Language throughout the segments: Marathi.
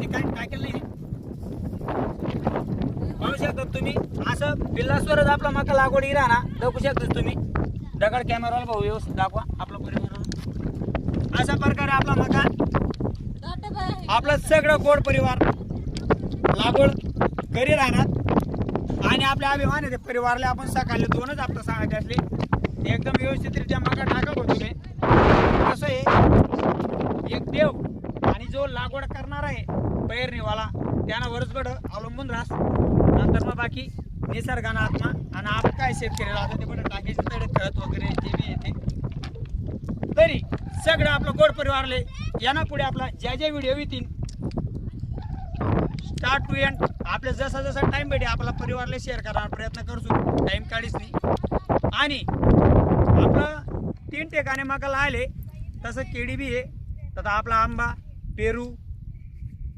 ते काय केलं नाही. पाहू शकता तुम्ही असं बिल्लासवरच आपला मका लागवड राहणार. दाखवू शकता तुम्ही. दगड कॅमेराला भाऊ व्यवस्थित दाखवा आपला परिवार अशा प्रकारे आपला मका आपलं सगळं गोड परिवार लागवड घरी राहणार. आणि आपल्या अभिमान आहे ते परिवारला आपण सकाळी दोनच आपलं सांगायचे असले एकदम व्यवस्थितरित्या मका टाका होतो तुम्ही कसं आहे एक देव आणि जो लागवड करणार आहे. पैरणीवाला त्यांना वरचबड अवलंबून राहस नंतर मग बाकी निसर्गानं आत्मा आणि आपण काय सेफ केलेलं आता ते पण टाकीचे तडे खत वगैरे जे बी येते तरी सगळं आपलं गोड परिवारले यांना पुढे आपला ज्या ज्या व्हिडिओ येतील स्टार्ट टू एंड आपल्या जसा जसा टाइम भेटे आपला परिवारला शेअर करणार प्रयत्न करतो. टाइम काढीच नाही. आणि आपलं तीन ठिकाणी मका आले तसं केडी बी आहे तसं आपला आंबा पेरू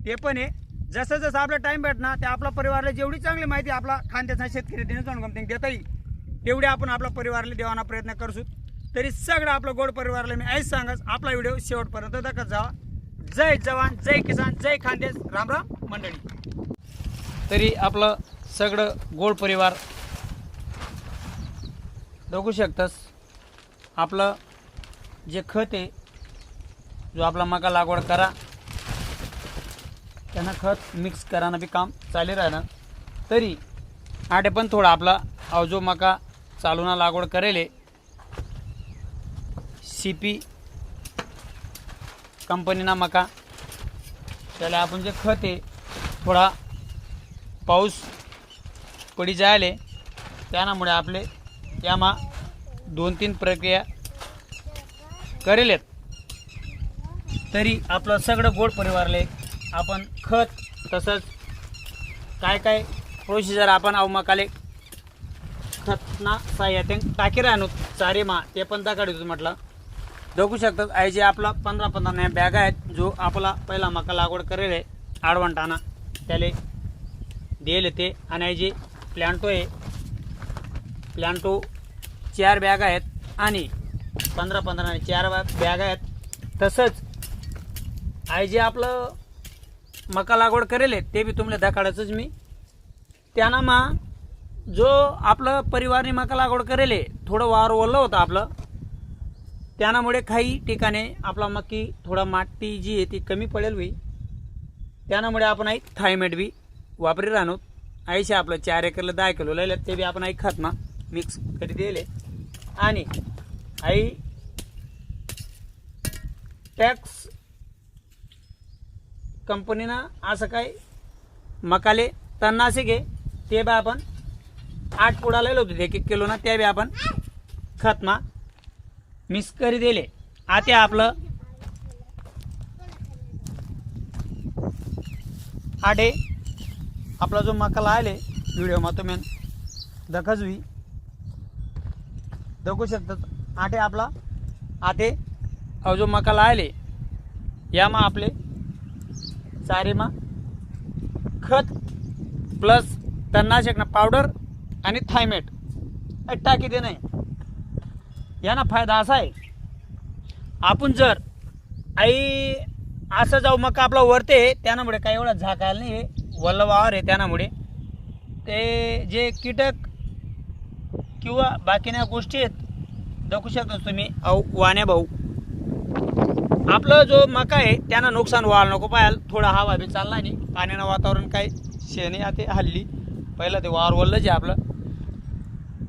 ते पण आहे. जसं जसं आपला टाईम भेटणार ते आपल्या परिवाराला जेवढी चांगली माहिती आपला खांद्याचा शेतकरी देणं जाणून गमते देता येईल. तेवढी आपण आपल्या परिवाराला देवाना प्रयत्न करसू तरी सगळं आपलं गोड परिवाराला मी ऐस सांगच आपला व्हिडिओ शेवटपर्यंत दाखत जावा. जय जवान जय किसान जय खानदेश. रामराम मंडळी. तरी आपलं सगळं गोड परिवार बघू शकतस. आपलं जे खत आहे जो आपला मका लागवड करा. त्यांना खत मिक्स कराना बी काम चालू राहणार तरी आठे पण थोडा आपला अवजो मका चालूना लागवड करेले. सी पी कंपनीना मका. त्याला आपण जे खत आहे थोडा पाऊस पडी जायले त्यामुळे आपले यामा दोन तीन प्रक्रिया करेल तरी आपलं सगळं गोड परिवारले आपण खत तसंच काय काय प्रोसिजर आपण अवमकाले खतना साह्याते टाकी राहणू चारे मा ते पण दाखवतो म्हटलं. बघू शकतात आहे जे आपला पंधरा पंधरा बॅग आहेत जो आपला पहिला मका लागवड करेल आहे आडवंटाना त्याला देईल ते. आणि आहे जे प्लॅन्टो आहे प्लॅन्टो चार बॅग आहेत आणि पंधरा पंधरा चार बॅग आहेत. तसंच आहे जे आपलं मका लागवड करेल ते बी तुम्हाला दाखवायचंच मी. त्यांना मा जो आपलं परिवारने मका लागवड करेल थोडं वार ओलं होतं आपलं. त्यामुळे काही ठिकाणी आपला मक्की थोडा माती जी आहे ती कमी पडेल बी. त्यामुळे आपण आई थायमेट बी वापरी राहणो आईशे आपलं चार एकरला दहा किलो लिहिले ते बी आपण आई खात ना मिक्स कधी दिले. आणि आई टॅक्स कंपनीनं असं काय मकाले तन्नासे घे ते बी आपण आठ पुडा लिहिलं होतं एक एक किलो ना ते बी आपण खतमा मिक्स करी दिले. आता आपलं आडे आपला जो मका लायले व्हिडिओ तुम्ही दखच हुई दखू शकतात. आटे आपला आते जो मकाला आले यामा आपले चारेमा. खत प्लस तणनाशक पावडर आणि थायमेट. हे टाकी देणे नाही. याना फायदा असा आहे. आपण जर आई असं जाऊ मग आपला वरते त्यामुळे काही एवढा झाकायला नाही आहे. वल्ल आहे त्यामुळे ते जे कीटक किंवा बाकीच्या गोष्टी आहेत दाखवू शकता तुम्ही. अहो वाण्या भाऊ. आपलं जो मका आहे त्यांना नुकसान व्हायला नको पाहायला. थोडा हवा बी चालला नाही. पाण्यानं वातावरण काय शेणी आता हल्ली. पहिलं ते वावर वल्लं जे आपलं.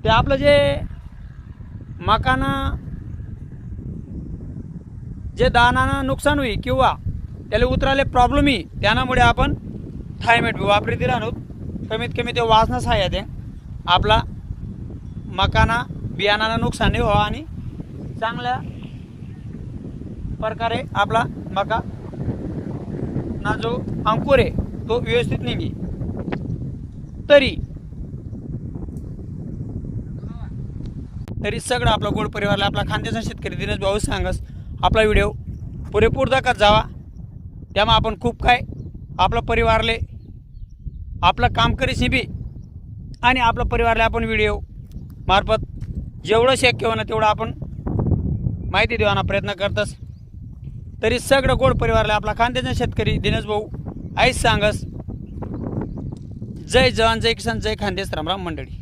ते आपलं जे मकानं जे दानानं नुकसान होई किंवा त्याला उतराले प्रॉब्लेम येई त्यामुळे आपण थायमेट वापरीत राहतो कमीत कमी ते वाचणं आहे ते आपला मकाना बियाणानं नुकसान नाही व्हावं आणि चांगल्या प्रकारे आपला मका ना जो अंकुर आहे तो व्यवस्थित निघे. तरी तरी सगळं आपला गोड परिवारला आपला खांद्याचा शेतकरी दिनेश भाऊ सांगस आपला व्हिडिओ पुरेपूर दाखत जावा. त्यामुळे आपण खूप काय आपलं परिवारले आपलं काम करीस बी आणि आपल्या परिवारला आपण व्हिडिओ मार्फत जेवढं शक्य होणं तेवढं आपण माहिती देवाना प्रयत्न करतस. तरी सगळं गोड परिवारला आपला खांद्याचा शेतकरी दिनेश भाऊ आईच सांगस. जय जवान जय किसान जय खानदेश रामराम मंडळी.